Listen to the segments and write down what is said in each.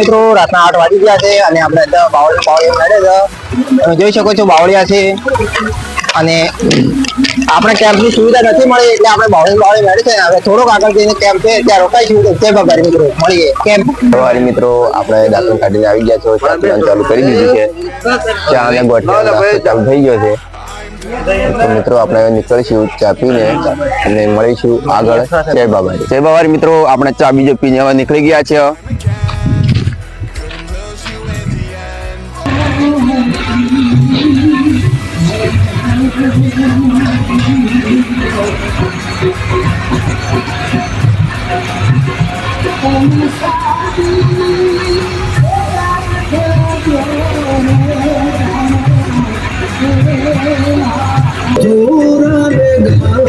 મિત્રો રાતના આઠ વાગી ગયા છે અને આપણે અત્યારે બાવળી બાવળી મળે છે. તમે જોઈ શકો છો બાવળિયા છે. અને આપણે કેમ્પની સુવિધા નથી મળી એટલે આપણે બાવળી બાવળી મળે છે. હવે થોડોક આગળ જઈને કેમ્પ છે ત્યાં રોકાઈશું તો તે બાબત મિત્રો. મળીએ. કેમ્પ સવારે મિત્રો આપણે દાંતણ કાઢીને આવી ગયા છો ચાલુ કરી દીધું છે. ચા અને ગોઠિયા ચાલુ થઈ ગયો છે. તો મિત્રો આપણે નીકળીશું ચા પીને અને મળીશું આગળ. જય બાબા જય બાબા મિત્રો આપણે ચા બીજો પીને હવે નીકળી ગયા છે जोरा बेगा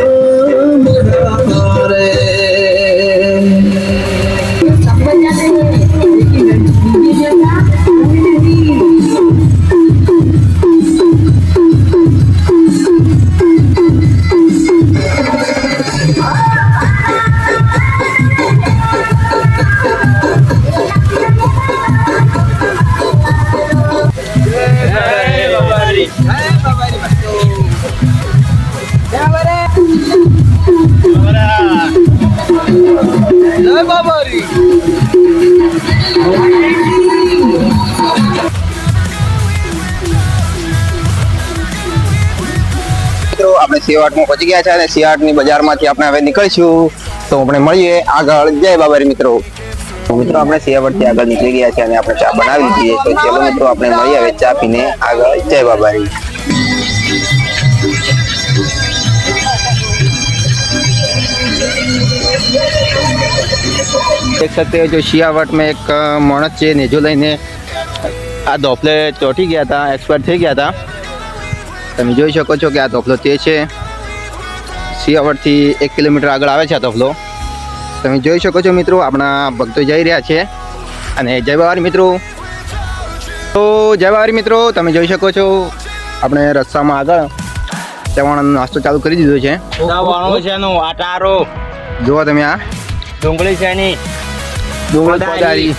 મિત્રો, આપણે સિયાટમાં પહોંચી ગયા છે અને સિયાટની બજારમાંથી આપણે હવે નીકળીશું. તો આપણે મળીએ આગળ. જય બાબારી મિત્રો. મિત્રો, આપણે સિયાવટથી આગળ નીકળી ગયા છે અને આપણે ચા બનાવી દીધી છે. ચલો મિત્રો, આપણે મળીએ હવે ચા પીને આગળ. જય બાબારી. देख सकते हो जो शियावट में માણસ છે નેજો લઈને આ ધોપલે ચોટી ગયા હતા એક્સપર્ટ થઈ ગયા હતા તમે જોઈ શકો છો કે આ ધોપલો તે છે શિયાવટથી એક કિલોમીટર આગળ આવે છે આ ધોપલો તમે જોઈ શકો છો મિત્રો આપણા ભક્તો જઈ રહ્યા છે અને જય બાવારી મિત્રો તો જય બાવારી મિત્રો તમે જોઈ શકો છો આપણે રસ્તામાં આગળ ચવાણાનો નાસ્તો ચાલુ કરી દીધો છે। જોવો તમે આ. ડુંગળી છે ની ડુંગળી પધારી.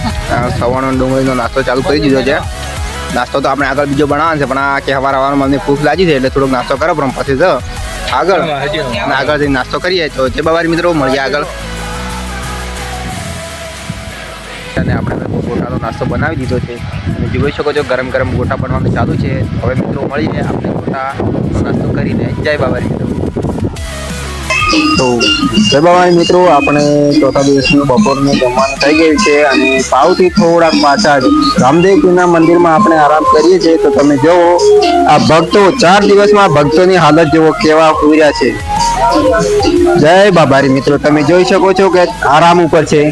સવારનો ડુંગળીનો નાસ્તો ચાલુ કરી દીધો છે. નાસ્તો તો આપણે આગળ બીજો બનાવવાનો છે પણ આ કે હવાર હવારમાં મને ભૂખ લાગી છે એટલે થોડોક નાસ્તો કરો પણ પછી તો આગળ. અને આગળ જઈને નાસ્તો કરીએ. તો જે બાબારી મિત્રો મળીએ આગળ. અને આપણે ગોટાનો નાસ્તો બનાવી દીધો છે. તમે જોઈ શકો છો ગરમ ગરમ ગોટા બનવાનું ચાલુ છે. હવે મિત્રો મળીને આપણે ગોટાનો નાસ્તો કરીને જય બાબારી તો જય મિત્રો, આપણે ચોથા દિવસનું બપોરનું જમવાનું થઈ ગયું છે અને પાવથી થોડાક પાછળ રામદેવજીના મંદિરમાં આપણે આરામ કરીએ છીએ. તો તમે જુઓ આ ભક્તો ચાર દિવસમાં ભક્તોની હાલત જેવો કેવા ઉર્યા છે. જય બાબારી મિત્રો, તમે જોઈ શકો છો કે આરામ ઉપર છે.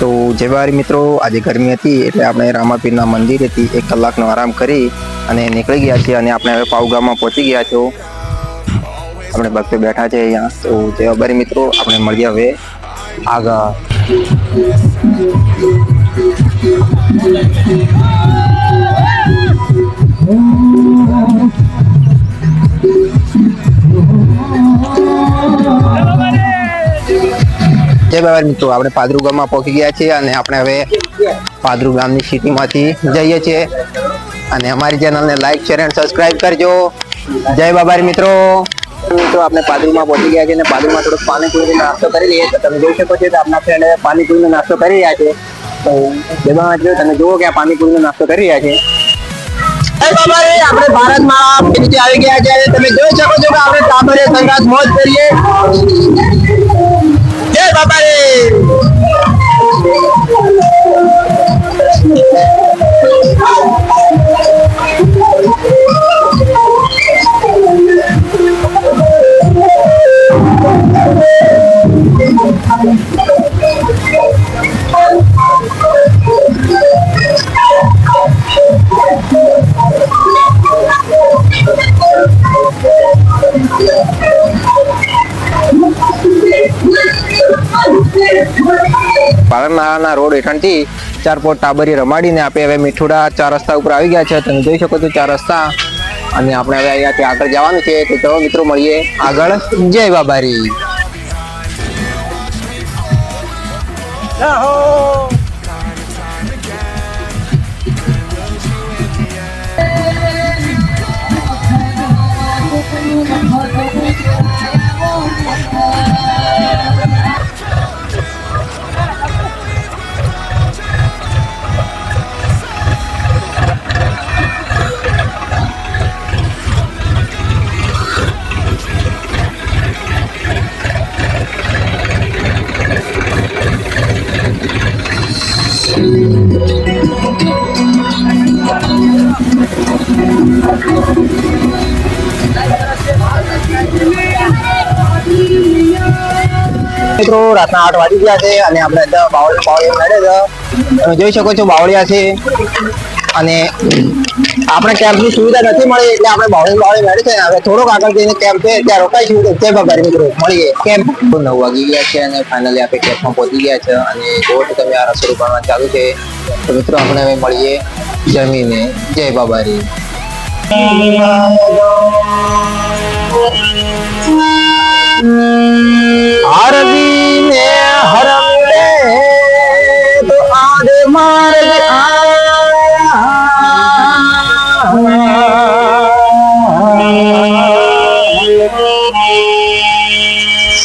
તો જે બારી મિત્રો, આજે ગરમી હતી એટલે આપણે રામાપીરના મંદિરેથી એક કલાકનો આરામ કરી અને નીકળી ગયા છીએ અને આપણે હવે પાવગામમાં પહોંચી ગયા છો આપણે ભક્તો બેઠા છે અહીંયા. તો જે બરી મિત્રો, આપણે મળીએ હવે આગળ. જય બાબા મિત્રો, આપણે પાદરુ ગામમાં પહોંચી ગયા છીએ અને આપણે હવે પાદરુ ગામની સિટીમાંથી જઈએ છીએ. અને અમારી ચેનલને લાઈક શેર એન્ડ સબસ્ક્રાઈબ કરજો. જય બાબારી મિત્રો. મિત્રો આપણે પાદરીમાં પહોંચી ગયા છે અને પાદરુમાં થોડોક પાણીપુરીનો નાસ્તો કરી લઈએ. તો તમે જોઈ શકો છો કે આપણા ફ્રેન્ડ પાણીપુરીનો નાસ્તો કરી રહ્યા છે. તો જેમાં જો તમે જુઓ કે આ પાણીપુરીનો નાસ્તો કરી રહ્યા છે. આપણે ભારતમાં આવી ગયા છે, તમે જોઈ શકો છો કે આપણે તાબરે સંઘાત મોજ કરીએ. જય બાબારી પાટણના રોડ હેઠળથી ચાર પોટ ટાબરી રમાડીને આપણે હવે મીઠુડા ચાર રસ્તા ઉપર આવી ગયા છે. તમે જોઈ શકો છો ચાર રસ્તા. અને આપણે હવે અહીંયાથી આગળ જવાનું છે. તો ચલો મિત્રો, મળીએ આગળ. જય બાબારી. મિત્રો રાતના આઠ વાગી ગયા છે અને આપણે અત્યારે બાવળી બાવળી નડે છે. તમે જોઈ શકો છો બાવળિયા છે અને આપણે કેમ્પની સુવિધા નથી મળી એટલે આપણે બાવળી બાવળી મેળવી છે. હવે થોડોક આગળ જઈને કેમ્પ છે ત્યાં રોકાઈશું તો જય બાબા મિત્રો? મળીએ. કેમ્પ નવ વાગી ગયા છે અને ફાઇનલી આપણે કેમ્પમાં પહોંચી ગયા છે અને જો તમે આ રસોડું ભણવા ચાલુ છે તો મિત્રો આપણે હવે મળીએ જમીને. જય બાબારી.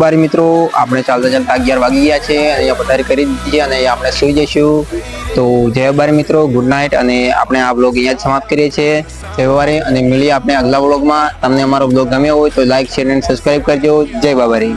ભાઈ મિત્રો, આપણે ચાલતા ચાલતા અગિયાર વાગી ગયા છે. અહીંયા પધારી કરી દીધી અને આપણે સુઈ જઈશું. તો જય બાબારી મિત્રો, ગુડ નાઇટ અને આપણે આ બ્લોગ અહીંયા જ સમાપ્ત કરીએ છીએ. જય અને મળીએ આપણે આગલા બ્લોગમાં તમને અમારો બ્લોગ ગમ્યો હોય તો લાઈક, શેર અને સબસ્ક્રાઇબ કરજો. જય બાબારી